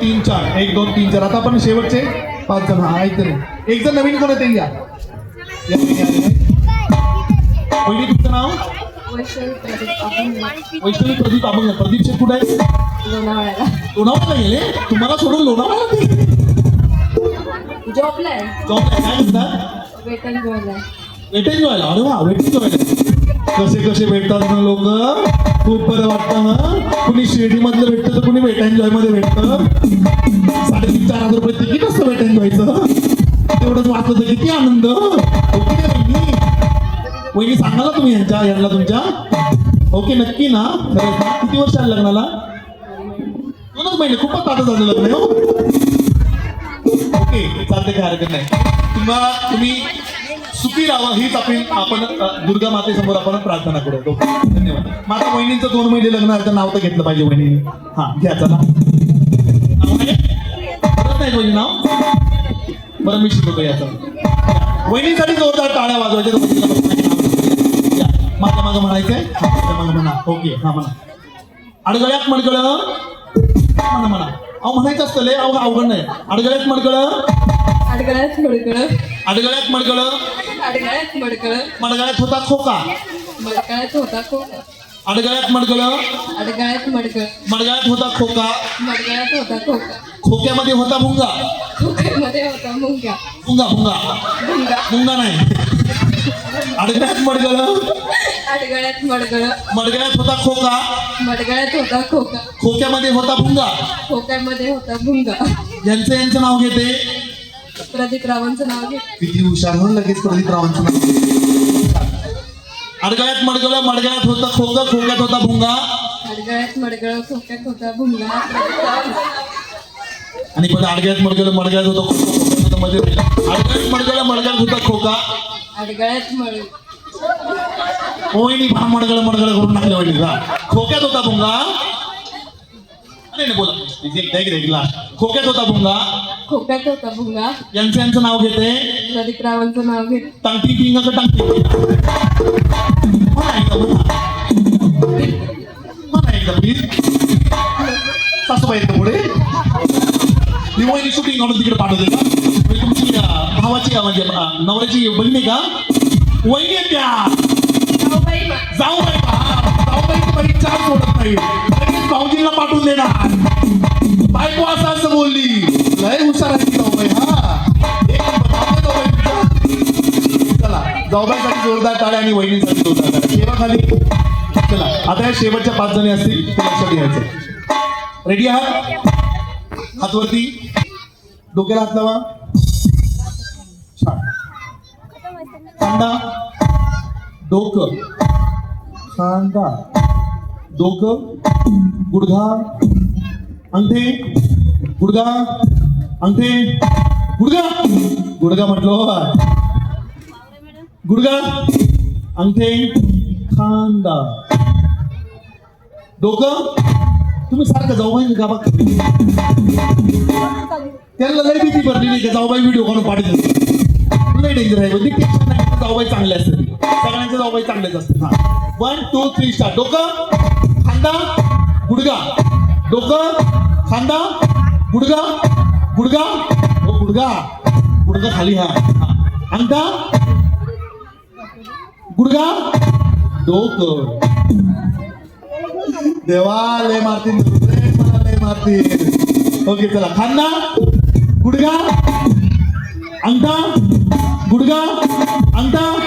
तीन चार. एक दोन तीन चार. आता आपण शेवटचे पाच जण. हा ऐकते एक जण नवीन कोण आहे ते या. पहिली तुमचं नाव? वैष्णवी प्रदीप अभंग प्रदीप शेठ कुठे आहे? लोणावळ्याला. लोणावळा गेले? तुम्हाला सोडून लोणावळा ते जॉबला आहे. जॉब काय म्हणतात वेतन जॉबला आहे वेटेज व्हायला अरे वा वेटेज व्हायला कसे कसे भेटतात ना लोक? खूप बरं वाटतं ना कुणी शिर्डी मधलं भेटतं तर कुणी वेट एन्जॉयमध्ये भेटतं? साडेतीन चार हजार रुपये तिकीट असतं वेट एन्जॉयचं तेवढंच वाचलं तर किती आनंद ओके वहिनी वहिनी सांगा ना तुम्ही यांच्या यांना तुमच्या. ओके नक्की ना. खरंच किती वर्ष आलं लग्नाला? दोनच महिने खूपच ताटं झालं लग्न हो? ओके चालते काय हरकत नाही. तुम्हाला तुम्ही सुखी राहा हीच आपण आपण दुर्गा मातेसमोर आपण प्रार्थना करू धन्यवाद. माझ्या वहिनींचं दोन महिने लग्न आहे, तर नाव तर घेतलं पाहिजे वहिनी हा घ्या चला. नाव नाही नाव? बरं मी शिकवतो याचं वहिनीसाठी जोरदार टाळ्या वाजवायच्या. तर माझं माझ्या मागं म्हणायचंय? मागं म्हणा ओके हा म्हणा. अडगळ्यात मडगळ म्हणा म्हणा. अहो म्हणायचं असतं लय अवघड अवघड नाही. अडगळ्यात मडगळ अडगळ्यात मडकळ अडगळ्यात मडगळं. अडगळ्यात मडकळ मडगळ्यात होता खोका. मडकळ्यात होता खोका. अडगळ्यात मडगळं. अडगळ्यात मडकळ मडगळ्यात होता खोका. मडगळ्यात होता खोका. खोक्यामध्ये होता मुंगा खोक्यामध्ये होता मुंग्या. मुंगा मुंगा मुंगा मुंगा नाही. अडगळ्यात मडगळं. अडगळ्यात मडगळ. मडगळ्यात होता खोका. मडगळ्यात होता खोका. खोक्यामध्ये होता भुंगा. खोक्यामध्ये होता भुंगा. यांचं यांचं नाव घेते. प्रदीप रावांचं नाव घे. किती हुशार म्हणून लगेच प्रदीप रावांचं नाव अडगळ्यात मडगळं मडगळ्यात होता खोका खोक्यात होता भुंगा. अडगळ्यात मडगळ खोक्यात होता भुंगा. आणि पण अडगळ्यात मडगळं मडगळ्यात होता मध्ये. अडगळ्यात मडगळं मडगळ्यात होता खोका. अडगळ्यात मड ओईनी भा मडगळ मडगळ करून टाकले वडील का? खोक्यात होता भुंगा. अरे नाही बोला खोक्यात होता भुंगा. खोक्यात होता भुंगा यांचं यांचं नाव घेते. प्रदीप रावांचं नाव घे. टांगती पिंगा का टांगती. म्हणा एकदा म्हणा म्हणा एकदा प्लीज सासूबाई येतं पुढे. वहिनी शूटिंग काढून तिकडे पाठवते का? म्हणजे तुमची अं, भावाची का म्हणजे अं, नवऱ्याची बहीण का? वहिनी आहे त्या. जाऊबाई मा- जाऊ बाई जाऊबाईची बहीण चार सोडत नाही. लगेच भाऊजींना पाठवून देणार. बायको असं असं बोलली. लय हुशार जाऊबाई हा. चला जाऊबाईसाठी जोरदार टाळ्या आणि वहिनीसाठी जोरदार टाळ्या. शेवाखाली चला आता या शेवटच्या पाच जणी असतील ते लक्षात घ्यायचं रेडी आहात? हात वरती डोक्याला हात लावा. छान. डोकं. खांदा डोकं. गुडघा. अंगठे. गुडघा. अंगथे गुडगा गुडगा गुडघा म्हटलो गुडघा. हो. अंगठे. खांदा. डोकं. तुम्ही सारखं जाऊ बाई गाबा त्याला लय भीती भरली नाही का जाऊबाई व्हिडिओ काढून पाठवत लय डेंजर आहे म्हणजे टेन्शन नाही जाऊबाई चांगले असते सगळ्यांचे जाऊबाई चांगलेच असते हा. वन टू थ्री स्टार डोकं. खांदा. गुडगा डोकं. खांदा. गुडगा गुडगा? हो गुडगा. गुडगा खाली हा. हा. अंगठा? गुडगा? डोक. देवालय मारतील. लय लय मारतील. ओके चला. खांदा? गुडगा? अंगठा? गुडगा? अंगठा?